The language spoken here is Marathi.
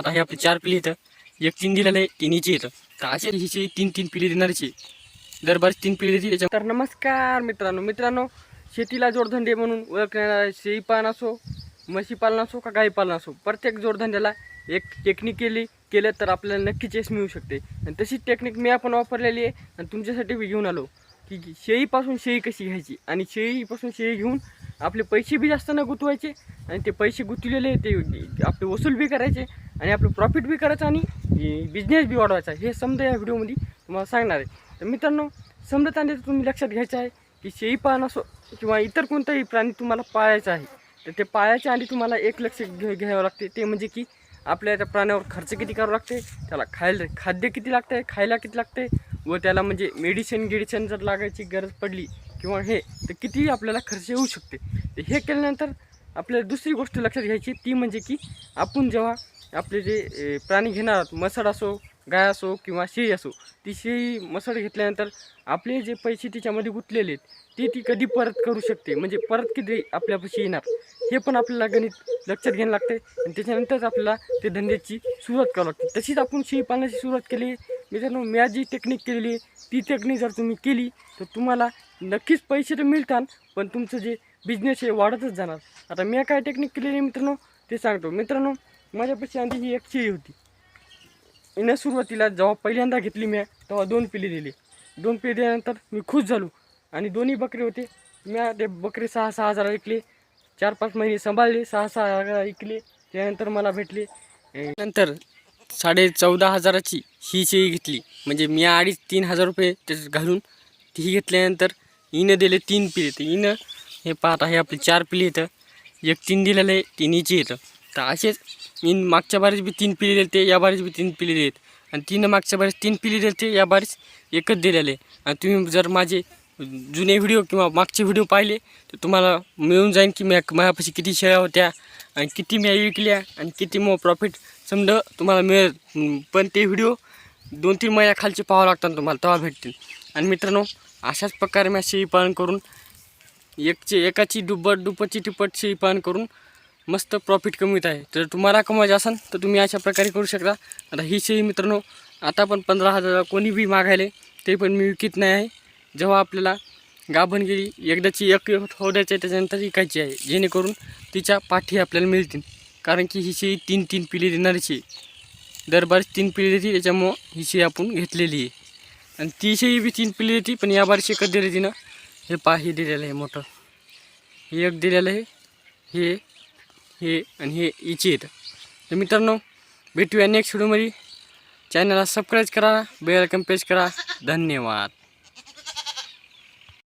आता हे आपले चार पिली येतं एक तीन दिलेलं आहे तिन्हीची येतं तर असे हिचे तीन तीन पिली देणारची. दरबार तीन पिली देते त्याच्या तर नमस्कार मित्रांनो मित्रांनो शेतीला जोडधंदे म्हणून ओळखणारा शेळीपालन असो म्हशीपालन असो का गाई पालन असो प्रत्येक जोडधंद्याला एक टेक्निक केली केलं तर आपल्याला नक्कीच यश मिळू शकते. आणि तशीच टेक्निक मी आपण वापरलेली आहे आणि तुमच्यासाठी मी घेऊन आलो. की शेळीपासून शेळी कशी घ्यायची? आणि शेळीपासून शेळी घेऊन आपले पैसे बी जास्त न गुंतवायचे आणि ते पैसे गुंतवलेले ते आपले वसूल बी करायचे आणि आपलं प्रॉफिट बी करायचं आणि बिझनेस बी वाढवायचा. हे समजा या व्हिडिओमध्ये तुम्हाला सांगणार आहे. तर मित्रांनो समजा त्यांनी तुम्ही लक्षात घ्यायचं आहे की शेळी पालन असो किंवा इतर कोणताही प्राणी तुम्हाला पाळायचा आहे तर ते पाळायच्या आधी तुम्हाला एक लक्ष घे घ्यावं लागते. ते म्हणजे की आपल्या त्या प्राण्यावर खर्च किती करावं लागते त्याला खायला खाद्य किती लागते खायला किती लागते व त्याला म्हणजे मेडिसिन गिडिसिन जर लागायची गरज पडली किंवा हे तर कितीही आपल्याला खर्च येऊ शकते. तर हे केल्यानंतर आपल्याला दुसरी गोष्ट लक्षात घ्यायची ती म्हणजे की आपण जेव्हा आपले जे प्राणी घेणार आहोत म्हसड असो गाय असो किंवा शेळी असो ती शेळी मसड घेतल्यानंतर आपले जे पैसे तिच्यामध्ये गुंतलेले आहेत ते ती कधी परत करू शकते. म्हणजे परत किती आपल्यापाशी येणार? हे पण आपल्याला गणित लक्षात घ्यायला लागते आणि त्याच्यानंतरच आपल्याला ते धंद्याची सुरुवात करावी लागते. तशीच आपण शेळी पालनाची सुरुवात केली. मित्रांनो मी जी टेक्निक केलेली आहे ती टेक्निक जर तुम्ही केली तर तुम्हाला नक्कीच पैसे तर मिळतात पण तुमचं जे बिझनेस हे वाढतच जाणार. आता मी काय टेक्निक केलेली आहे मित्रांनो ते सांगतो. मित्रांनो माझ्यापाशी आधी ही एक शेळी होती. हिनं सुरुवातीला जेव्हा पहिल्यांदा घेतली मी तेव्हा दोन पिली दिली. दोन पिली दिल्यानंतर मी खुश झालो. आणि दोन्ही बकरे होते. मी ते बकरे सहा सहा हजार विकले. चार पाच महिने सांभाळले सहा सहा हजार विकले. त्यानंतर मला भेटले. नंतर साडे चौदा हजाराची ही शेळी घेतली. म्हणजे मी अडीच तीन हजार रुपये त्याच्यात घालून ती घेतल्यानंतर हिनं दिले तीन पिले तर इन हे पाहता हे आपले चार पिले येतं एक तीन दिलेलं आहे तिन्हीची येतं. तर असेच इन मागच्या बारीस बी तीन पिली दिले या बारीच बी तीन पिली देत आणि तिनं मागच्या बारीस तीन पिली दिले या बारीस एकच दिलेलं. आहे आणि तुम्ही जर माझे जुने व्हिडिओ किंवा मागचे व्हिडिओ पाहिले तर तुम्हाला मिळून जाईन की म्या माझ्यापाशी किती शेळ्या होत्या आणि किती मी विकल्या आणि किती मग प्रॉफिट समजा तुम्हाला मिळेल. पण ते व्हिडिओ दोन तीन महिन्याखालचे पाहावं लागतात तुम्हाला तेव्हा भेटतील. आणि मित्रांनो अशाच प्रकारे मी शेळी पालन करून एकचे एकाची दुप्पट दुप्पटची तिप्पट शेळी पालन करून मस्त प्रॉफिट कमवित आहे. तर तुम्हाला कमवायचं असेल तर तुम्ही अशा प्रकारे करू शकता. आता ही शेळी मित्रांनो आता पण पंधरा हजार कोणी बी मागायले ते पण मी विकत नाही आहे. जेव्हा आपल्याला गाभण गेली एकदाची एक होऊ द्यायची आहे त्याच्यानंतर विकायची आहे जेणेकरून तिच्या पाठी आपल्याला मिळतील. कारण की ही शेळी तीन तीन पिली देणारीची दरबार तीन पिली देते त्याच्यामुळं ही शेळी आपण घेतलेली आहे. आणि ती बी तीन पिल्ली देते पण या बारशी एकच दिली तिनं. हे पा हे दिलेलं आहे मोठं. हे एक दिलेलं आहे हे हे आणि हे इचे येतं तर मित्रांनो भेटूया नेक्स्ट व्हिडिओमध्ये चॅनलला सबस्क्राईब करा बेल आयकॉन करा. धन्यवाद.